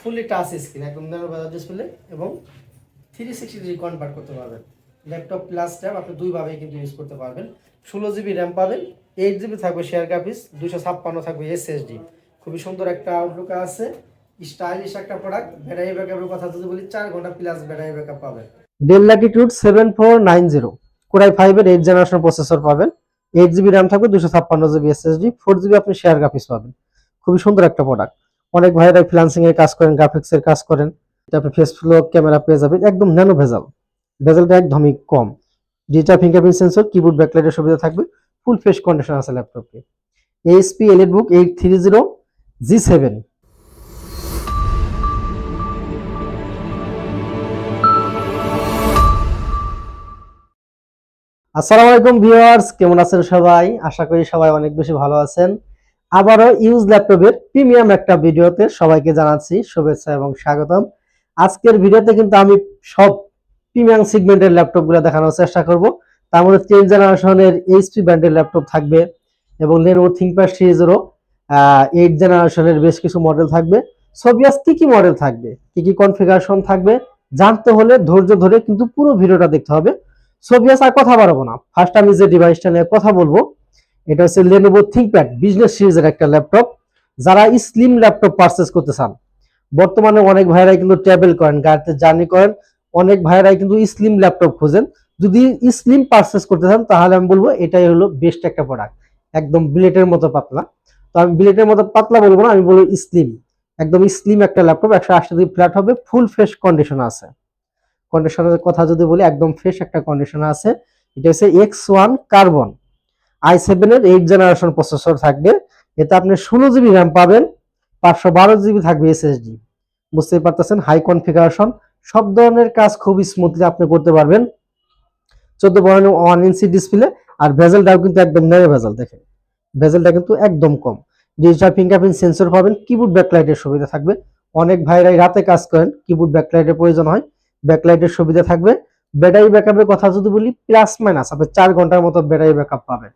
Fully touch screen একদম বাজার display এবং থ্রি সিক্সটি ডিগ্রি কনভার্ট করতে পারবেন। ল্যাপটপ প্লাস ট্যাব আপনি দুইভাবেই কিন্তু ইউজ করতে পারবেন। ষোলো জিবি র্যাম পাবেন এইট জিবি থাকবে শেয়ার গ্রাফিক্স দুশো ছাপ্পান্ন থাকবে এসএসডি খুবই সুন্দর একটা আউটলুক আছে। স্টাইলিশ একটা প্রোডাক্ট ব্যাটারি ব্যাকআপের কথা যদি বলি, চার ঘণ্টা প্লাস ব্যাটারি ব্যাকআপ পাবেন। Dell Latitude seven four nine zero core i ফাইভের এইট জেনারেশন প্রসেসর পাবেন। এইট জিবি র্যাম থাকবে দুশো ছাপ্পান্ন জিবি এসএসডি ফোর জিবি আপনি শেয়ার গ্রাফিক্স পাবেন। খুবই সুন্দর একটা প্রোডাক্ট অনেক ভাইরাই ফ্রিলান্সিং এর কাজ করেন গ্রাফিক্স এর কাজ করেন এটা আপনি ফেস ফ্লো ক্যামেরা পেয়ে যাবেন, একদম ন্যানো ভেজাল। ভেজালটা একদমই কম। ডিজিটাল ফিঙ্গারপ্রিন্ট সেন্সর কিবোর্ড ব্যাকলাইটের সুবিধা থাকবে ফুল ফেস কন্ডিশন আছে ল্যাপটপে HP EliteBook eight three zero G seven আসসালামু আলাইকুম ভিউয়ার্স, কেমন আছেন সবাই? আশা করি সবাই অনেক বেশি ভালো আছেন। আবারও ইউজ ল্যাপটপের প্রিমিয়াম একটা ভিডিওতে সবাইকে জানাচ্ছি শুভেচ্ছা এবং স্বাগতম। আজকের ভিডিওতে কিন্তু আমি সব প্রিমিয়াম সেগমেন্টের ল্যাপটপগুলো দেখানোর চেষ্টা করব। তার মধ্যে টেন জেনারেশনের এইচপি ব্র্যান্ডের ল্যাপটপ থাকবে এবং লেনোভো থিঙ্কপ্যাড সিরিজেরও এইট জেনারেশনের বেশ কিছু মডেল থাকবে। সোভিয়াস কি কি মডেল থাকবে, কি কি কনফিগারেশন থাকবে জানতে হলে, ধৈর্য ধরে কিন্তু পুরো ভিডিওটা দেখতে হবে। সোভিয়াস আর কথা বাড়াবো না। ফার্স্ট আমি যে ডিভাইসটা নিয়ে কথা বলব এটা হচ্ছে লেনোভো থিঙ্কপ্যাড বিজনেস সিরিজের একটা ল্যাপটপ যারা স্লিম ল্যাপটপ পারচেস করতে চান, বর্তমানে অনেক ভাইরাই কিন্তু ট্রাভেল করেন, গাড়িতে জার্নি করেন, অনেক ভাইরাই কিন্তু স্লিম ল্যাপটপ খোঁজেন। যদি স্লিম পারচেস করতে চান, তাহলে আমি বলব এটাই হলো বেস্ট একটা প্রোডাক্ট একদম বিলেটের মতো পাতলা। তো আমি বিলেটের মতো পাতলা বলব না, আমি বলব স্লিম একদম স্লিম একটা ল্যাপটপ একশো আশি ডিগ্রি ফ্ল্যাট হবে ফুল ফ্রেশ কন্ডিশন আছে। কন্ডিশনের কথা যদি বলি, একদম ফ্রেশ একটা কন্ডিশন আছে। এটা হচ্ছে X one carbon I seven এর এইট জেনারেশন প্রসেসর থাকবে। এতে আপনি ষোলো জিবি র্যাম পাবেন, পাঁচশো বারো জিবি থাকবে এসএসডি বুঝতেই পারতেছেন হাই কনফিগারেশন সব ধরনের কাজ খুব স্মুথলি আপনি করতে পারবেন। চোদ্দ পয়েন্ট ওয়ান ইঞ্চি ডিসপ্লে আর ভেজেলটাও কিন্তু একদম নেড়ে ভেজেল দেখেন। ভেজেলটা কিন্তু একদম কম। ডিজিটাল ফিঙ্গারপ্রিন্ট সেন্সর পাবেন কিবোর্ড ব্যাকলাইটের সুবিধা থাকবে। অনেক ভাইরাই রাতে কাজ করেন কিবোর্ড ব্যাকলাইটের প্রয়োজন হয় ব্যাকলাইটের সুবিধা থাকবে। ব্যাটারি ব্যাকআপের কথা যদি বলি প্লাস মাইনাস আপনি চার ঘণ্টার মতো ব্যাটারি ব্যাকআপ পাবেন।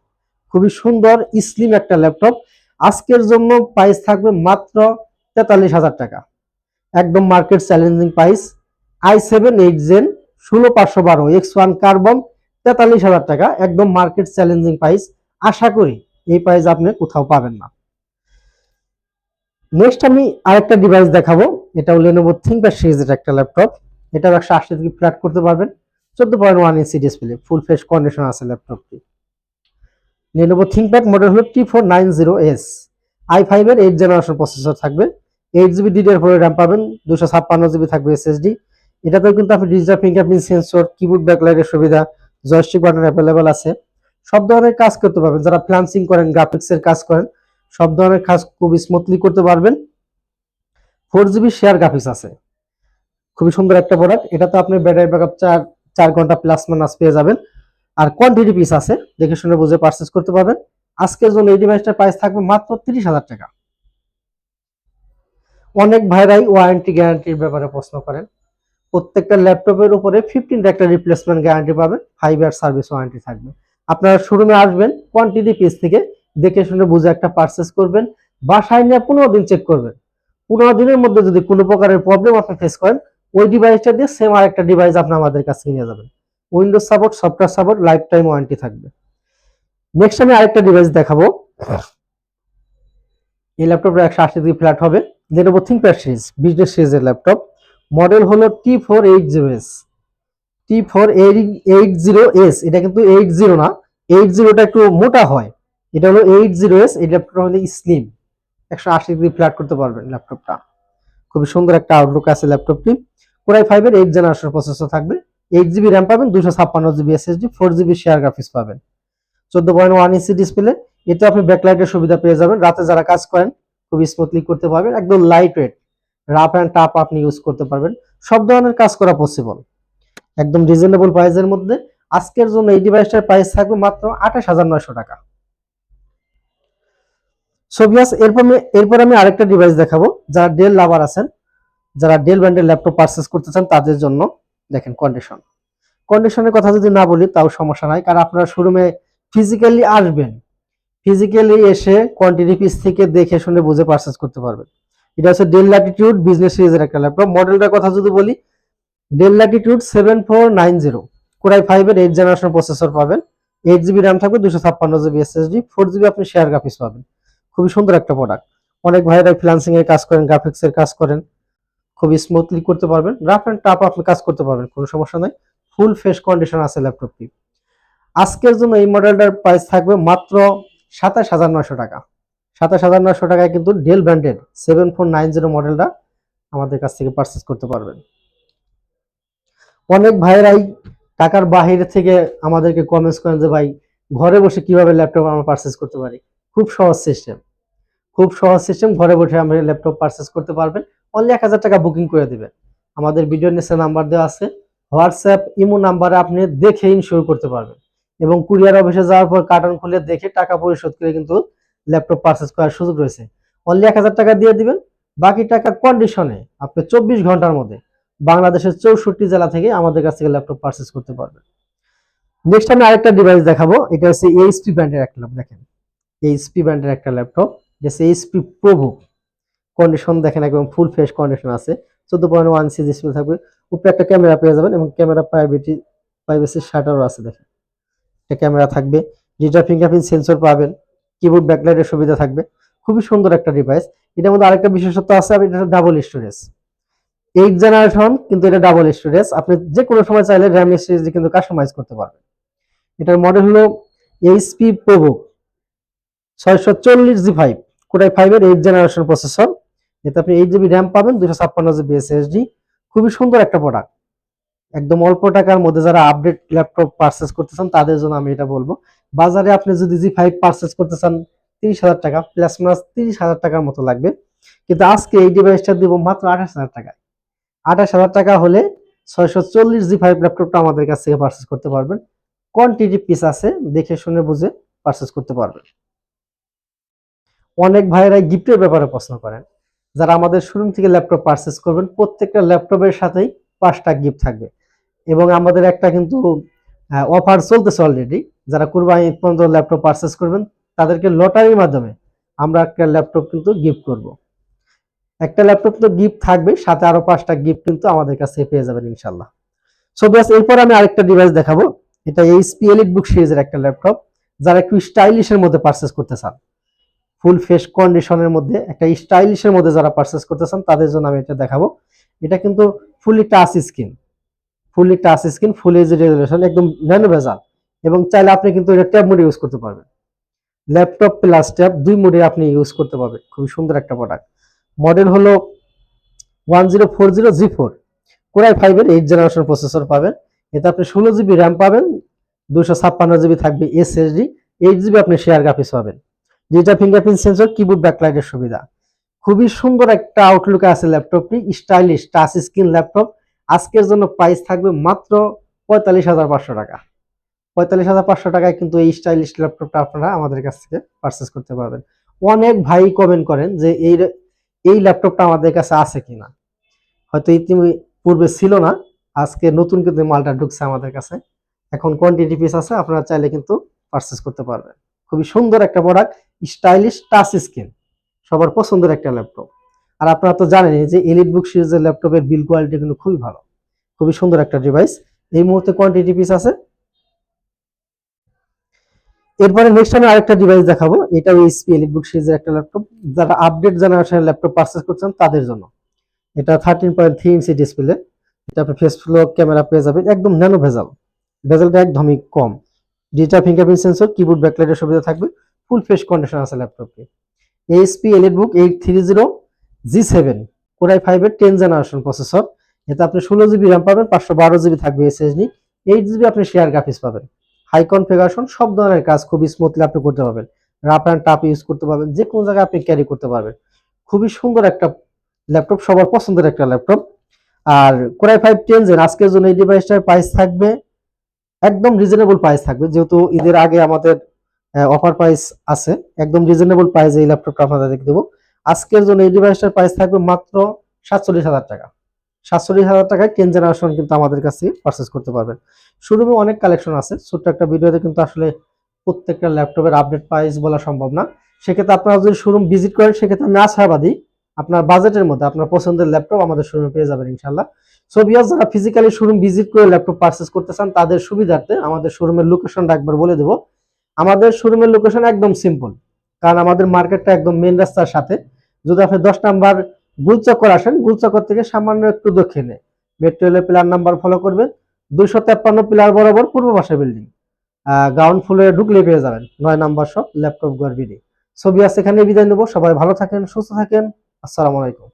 খুবই সুন্দর স্লিম একটা ল্যাপটপ আজকের জন্য প্রাইস থাকবে মাত্র তেতাল্লিশ হাজার টাকা। একদম market challenging price I seven eight gen ষোলো পাঁচশো বারো, এক্স ওয়ান কার্বন তেতাল্লিশ হাজার টাকা। একদম মার্কেট চ্যালেঞ্জিং প্রাইস আশা করি এই প্রাইস আপনি কোথাও পাবেন না। নেক্সট আমি আরেকটা ডিভাইস দেখাবো। এটা এটাও লেনোভো থিঙ্কপ্যাড সিরিজের একটা ল্যাপটপ এটা একশো আশি থেকে ফ্ল্যাট করতে পারবেন। চোদ্দ point one inch display full fresh condition আছে ল্যাপটপটি লেনোভো থিঙ্কপ্যাড মডেল হলো T four nine zero S I ফাইভের এইট জেনারেশন প্রসেসর থাকবে। Eight GB DDR four RAM পাবেন, দুশো ছাপ্পান্ন জিবি থাকবে এসএসডি এটাতেও কিন্তু আপনি ডিজিটাল ফিঙ্গারপ্রিন্ট সেন্সর কিবোর্ড ব্যাকলাইটের সুবিধা জয়স্টিক বাটন অ্যাভেলেবেল আছে। সব ধরনের কাজ করতে পারবেন, যারা ফ্লান্সিং করেন গ্রাফিক্সের কাজ করেন, সব ধরনের কাজ খুব স্মুথলি করতে পারবেন। ফোর জিবি শেয়ার গ্রাফিক্স আছে। খুবই সুন্দর একটা প্রোডাক্ট এটা তো আপনি ব্যাটারি ব্যাকআপ চার চার ঘণ্টা প্লাস মাইনাস পেয়ে যাবেন। আর কোয়ান্টিটি পিস আছে, দেখে শুনে বুঝে পারচেস করতে পারবেন। আজকের জন্য এই ডিভাইসটার প্রাইস থাকবে মাত্র তিরিশ হাজার টাকা। অনেক ভাইরাই ওয়ারেন্টি গ্যারান্টির ব্যাপারে প্রশ্ন করেন। প্রত্যেকটা ল্যাপটপের উপরে ফিফটিন একটা রিপ্লেসমেন্ট গ্যারান্টি পাবেন ফাইভ ইয়ার সার্ভিস ওয়ারেন্টি থাকবে। আপনারা শোরুমে আসবেন কোয়ান্টিটি পিস থেকে দেখে শুনে বুঝে একটা পারচেস করবেন, বাসায় নিয়ে পনেরো দিন চেক করবেন। পনেরো দিনের মধ্যে যদি কোনো প্রকারের প্রবলেম আপনি ফেস করেন, ওই ডিভাইসটা দিয়ে সেম আর একটা ডিভাইস আপনি আমাদের কাছে নিয়ে যাবেন। Windows support software support life time warranty থাকবে। নেক্সট আমি আরেকটা ডিভাইস দেখাবো। এই ল্যাপটপটা একশো আশি ডিগ্রি ফ্ল্যাট হবে। লেনোভো থিঙ্কপ্যাড সিরিজ বিজনেস সিরিজের ল্যাপটপ মডেল হলো T four eight zero S T four eight zero S এটা কিন্তু এইট জিরো না। এইট জিরোটা একটু মোটা হয়। এটা হলো এইট জিরো এস এই ল্যাপটপটা হলো স্লিম একশো আশি ডিগ্রি ফ্ল্যাট করতে পারবেন ল্যাপটপটা খুবই সুন্দর একটা আউটলুক আছে ল্যাপটপটি কোরাই ফাইভের এইট জেনারেশন প্রসেসর থাকবে। এইট জিবি র্যাম পাবেন দুশো ছাপ্পান্ন GB SSD four GB share graphics পাবেন। চোদ্দ পয়েন্ট ওয়ান ইঞ্চি ডিসপ্লে এতে আপনি ব্যাকলাইটের সুবিধা পেয়ে যাবেন। রাতে যারা কাজ করেন, খুব স্মুথলি করতে পারবেন। একদম লাইট ওয়েট রাফ অ্যান্ড টাপ আপনি ইউজ করতে পারবেন। সব ধরনের কাজ করা পসিবল একদম রিজনেবল প্রাইসের মধ্যে। আজকের জন্য এই ডিভাইসটার প্রাইস থাকবে মাত্র আঠাশ হাজার নয়শো টাকা। সোভিয়াস এরপর এরপর আমি আরেকটা ডিভাইস দেখাবো। যারা ডেল লাভার আছেন, যারা ডেল ব্র্যান্ডের ল্যাপটপ পারচেস করতে চান, তাদের জন্য। দেখেন কন্ডিশন কন্ডিশনের কথা যদি না বলি, তাও সমস্যা নাই। কারণ আপনারা শোরুমে ফিজিক্যালি আসবেন। ফিজিক্যালি এসে কোয়ান্টিটি পিস থেকে দেখে শুনে বুঝে পারচেস করতে পারবেন। এটা হচ্ছে ডেল ল্যাটিটিউড বিজনেস সিরিজের একটা ল্যাপটপ মডেলটার কথা যদি বলি Dell Latitude seven four nine zero core i ফাইভের এইট জেনারেশন প্রসেসর পাবেন। এইট জিবি র্যাম থাকবে, দুশো ছাপ্পান্ন জিবি এসএসডি ফোর জিবি আপনি শেয়ার গ্রাফিক্স পাবেন। খুবই সুন্দর একটা প্রোডাক্ট অনেক ভাইরা ফ্রিলান্সিং এর কাজ করেন গ্রাফিক্সের কাজ করেন। খুবই স্মুথলি করতে পারবেন। রাফ অ্যান্ড টাফ আপনি কাজ করতে পারবেন, কোনো সমস্যা নাই। ফুল ফ্রেশ কন্ডিশন আছে ল্যাপটপটি আজকের জন্য এই মডেলটার প্রাইস থাকবে মাত্র সাতাশ হাজার নয়শো টাকা। সাতাশ হাজার নয়শো টাকায় কিন্তু Dell branded seven four nine zero মডেলটা আমাদের কাছ থেকে পারচেস করতে পারবেন। অনেক ভাইয়েরাই টাকার বাহিরে থেকে আমাদেরকে কমেন্টস করেন যে, ভাই, ঘরে বসে কীভাবে ল্যাপটপ আমরা পারচেস করতে পারি? খুব সহজ সিস্টেম খুব সহজ সিস্টেম ঘরে বসে আমরা ল্যাপটপ পারচেস করতে পারবেন। অনলি এক হাজার টাকা বুকিং করে দিবেন। আমাদের ভিডিও নিচে নাম্বার দেওয়া আছে। হোয়াটসঅ্যাপ ইমো নাম্বারে আপনি দেখে ইনশিওর করতে পারবেন। এবং কুরিয়ার অফিসে যাওয়ার পর কার্টন খুলে দেখে টাকা পরিশোধ করে কিন্তু ল্যাপটপ পারচেস করার সুযোগ রয়েছে। অনলি এক হাজার টাকা দিয়ে দিবেন। বাকি টাকা কন্ডিশনে আপনি চব্বিশ ঘণ্টার মধ্যে বাংলাদেশের চৌষট্টি জেলা থেকে আমাদের কাছ থেকে ল্যাপটপ পারচেস করতে পারবেন। নেক্সট আমি আরেকটা ডিভাইস দেখাবো। এটা হচ্ছে এইচপি ব্র্যান্ডের একটা ল্যাপটপ দেখেন এইচপি ব্র্যান্ডের একটা ল্যাপটপ যেটা এইচপি প্রভু কন্ডিশন দেখেন একদম ফুল ফ্রেশ কন্ডিশন আছে। চোদ্দ পয়েন্ট ওয়ান সি ডিসপ্লে থাকবে। উপরে একটা ক্যামেরা পেয়ে যাবেন এবং ক্যামেরা প্রাইভেটি প্রাইভেসি শাটারও আছে দেখেন। একটা ক্যামেরা থাকবে। যেটা ফিঙ্গারপ্রিন্ট সেন্সর পাবেন কিবোর্ড ব্যাকলাইটের সুবিধা থাকবে। খুবই সুন্দর একটা ডিভাইস এটার মধ্যে আরেকটা বিশেষত্ব আছে, আর এটা ডাবল স্টোরেজ এইট জেনারেশন কিন্তু এটা ডাবল স্টোরেজ আপনি যে কোনো সময় চাইলে র্যাম স্টোরেজ কিন্তু কাস্টমাইজ করতে পারবেন। এটার মডেল হলো এইচপি প্রোভো ছয়শো চল্লিশ জি ফাইভ কোটাই ফাইভের এইট জেনারেশন প্রসেসর এতে আপনি এইট জিবি র্যাম পাবেন দুশো ছাপ্পান্ন জিবি এসএসডি খুবই সুন্দর একটা প্রোডাক্ট একদম অল্প টাকার মধ্যে যারা আপডেট ল্যাপটপ পারচেস করতে চান তাদের জন্য আমি এটা বলব। বাজারে আপনি যদি জি ফাইভ পারচেস করতে চান, তিরিশ হাজার টাকা প্লাস মাইনাস তিরিশ হাজার টাকার মতো লাগবে। কিন্তু আজকে এই ডিভাইসটা দিব মাত্র আঠাশ হাজার টাকায়। আঠাশ হাজার টাকা হলে ছয়শো চল্লিশ জি ফাইভ ল্যাপটপটা আমাদের কাছ থেকে পারচেস করতে পারবেন। কোয়ান্টিটি পিস আছে, দেখে শুনে বুঝে পারচেস করতে পারবেন। অনেক ভাইয়েরাই গিফটের ব্যাপারে প্রশ্ন করেন। যারা আমাদের শোরুম থেকে ল্যাপটপ পারচেস করবেন, প্রত্যেকটা ল্যাপটপের সাথেই পাঁচটা গিফট থাকবে। এবং আমাদের একটা কিন্তু অফার চলতেছে অলরেডি যারা কুরবানি পর্যন্ত ল্যাপটপ পারচেস করবেন, তাদেরকে লটারির মাধ্যমে আমরা একটা ল্যাপটপ কিন্তু গিফট করব। একটা ল্যাপটপ তো গিফট থাকবে, সাথে আরও পাঁচটা গিফট কিন্তু আমাদের কাছে পেয়ে যাবেন ইনশাল্লাহ সো ব্যাস, এরপর আমি আরেকটা ডিভাইস দেখাবো। এটা এইচপি এলিট বুক সিরিজের একটা ল্যাপটপ, যারা একটু স্টাইলিশের মধ্যে পারচেস করতে চান। ফুল ফেস কন্ডিশনের মধ্যে, একটা স্টাইলিশের মধ্যে যারা পারচেস করতে চান তাদের জন্য আমি এটা দেখাবো। এটা কিন্তু fully touch screen fully touch screen full H resolution একদম ন্যানো ভেজাল। এবং চাইলে আপনি কিন্তু এটা ট্যাব মোডে ইউজ করতে পারবেন। ল্যাপটপ প্লাস ট্যাব দুই মোডে আপনি ইউজ করতে পারবেন। খুবই সুন্দর একটা প্রোডাক্ট মডেল হলো one zero four zero G four core i ফাইভের এইট জেনারেশন প্রসেসর পাবেন। এতে আপনি ষোলো জিবি র্যাম পাবেন দুশো ছাপ্পান্ন জিবি থাকবে এসএসডি এইট জিবি আপনি শেয়ার গ্রাফিক্স পাবেন। যেটা ফিঙ্গারপ্রিন্ট সেন্সর কিবোর্ড ব্যাকলাইটের সুবিধা। খুবই সুন্দর একটা আউটলুক আছে ল্যাপটপটি স্টাইলিশ টাচ স্ক্রিন ল্যাপটপ আজকের জন্য প্রাইস থাকবে মাত্র পঁয়তাল্লিশ হাজার পাঁচশো টাকা। পঁয়তাল্লিশ হাজার পাঁচশো টাকায় কিন্তু এই স্টাইলিশ ল্যাপটপটা আপনারা আমাদের কাছ থেকে পারচেস করতে পারবেন। অনেক ভাই কমেন্ট করেন যে এই এই ল্যাপটপটা আমাদের কাছে আছে কিনা। হয়তো ইতিমধ্যে পূর্বে ছিল না, আজকে নতুন কিন্তু মালটা ঢুকছে আমাদের কাছে। এখন কোয়ান্টিটি পিস আছে, আপনারা চাইলে কিন্তু পারচেস করতে পারবেন। খুবই সুন্দর একটা প্রোডাক্ট স্টাইলিশ টাচ স্ক্রিন সবার পছন্দের একটা ল্যাপটপ আর আপনারা তো জানেনই যে এলিট বুক সিরিজের ল্যাপটপের বিল কোয়ালিটি কিন্তু খুবই ভালো, খুবই সুন্দর একটা ডিভাইস এই মুহূর্তে কোয়ান্টিটি পিস আছে। এরপরে নেক্সট আমি আরেকটা ডিভাইস দেখাবো এটা এইচপি এলিট বুক সিরিজের একটা ল্যাপটপ যারা আপডেট জেনারেশনের ল্যাপটপ পারচেস করছেন, তাদের জন্য। এটা thirteen point three inch display এটা আপনি ফেস ক্যামেরা পেয়ে যাবেন, একদম ন্যানো ভেজাল ভেজালটা একদমই কম। ডিজিটাল ফিঙ্গারপ্রিন্ট সেন্সর কিবোর্ড ব্যাকলাইটের সুবিধা থাকবে ফুল ফ্রেশ কন্ডিশন আছে ল্যাপটপটি HP EliteBook eight three zero G seven core i ফাইভের টেন জেনারেশন প্রসেসর এতে আপনি ষোলো জিবি র্যাম পাবেন, পাঁচশো বারো জিবি থাকবে এসএসডি এইট জিবি আপনি শেয়ার গ্রাফিক্স পাবেন। হাই কনফিগারেশন সব ধরনের কাজ খুব স্মুথলি আপনি করতে পারবেন। রাফ অ্যান্ড টাপ ইউজ করতে পারবেন, যে কোনো জায়গায় আপনি ক্যারি করতে পারবেন। খুবই সুন্দর একটা ল্যাপটপ সবার পছন্দের একটা laptop R core i five ten gen আজকের জন্য এই ডিভাইসটার প্রাইস থাকবে একদম রিজনেবল প্রাইস থাকবে। যেহেতু ঈদের আগে আমাদের অফার প্রাইস আছে, একদম রিজনেবল প্রাইসে এই ল্যাপটপটা আপনাদেরকে দেবো। আজকের জন্য এই ডিভাইসটার প্রাইস থাকবে মাত্র সাতচল্লিশ হাজার টাকা। সাতচল্লিশ হাজার টাকায় টেন জেনারেশন কিন্তু আমাদের কাছে পারচেস করতে পারবেন। শোরুমে অনেক কালেকশন আছে, ছোট্ট একটা ভিডিওতে কিন্তু আসলে প্রত্যেকটা ল্যাপটপের আপডেট প্রাইস বলা সম্ভব না। সেক্ষেত্রে আপনারা যদি শোরুম ভিজিট করেন, সেক্ষেত্রে আমি আশাবাদী আপনার বাজেটের মধ্যে আপনার পছন্দের ল্যাপটপ আমাদের শোরুমে পেয়ে যাবেন ইনশাল্লাহ সো বিয়াস যারা ফিজিক্যালি শোরুম ভিজিট করে ল্যাপটপ পারচেস করতে চান, তাদের সুবিধার্থে আমাদের শোরুমের লোকেশনটা একবার বলে দেবো। আমাদের শোরুমের লোকেশন একদম সিম্পল কারণ আমাদের মার্কেটটা একদম মেন রাস্তার সাথে। যদি আপনি দশ নাম্বার গুলচক্কর আসেন, গুলচক্কর থেকে সামান্য একটু দক্ষিণে। মেট্রো রেলের প্লার নাম্বার ফলো করবেন। দুইশো তেপ্পান্ন পিলার বরাবর পূর্ব পাশে বিল্ডিং গ্রাউন্ড ফ্লোরে ঢুকলে পেয়ে যাবেন নয় নাম্বার সব ল্যাপটপ গড়বিডি ছবি আছে এখানে বিদায় নেব। সবাই ভালো থাকেন, সুস্থ থাকেন। আসসালামু আলাইকুম।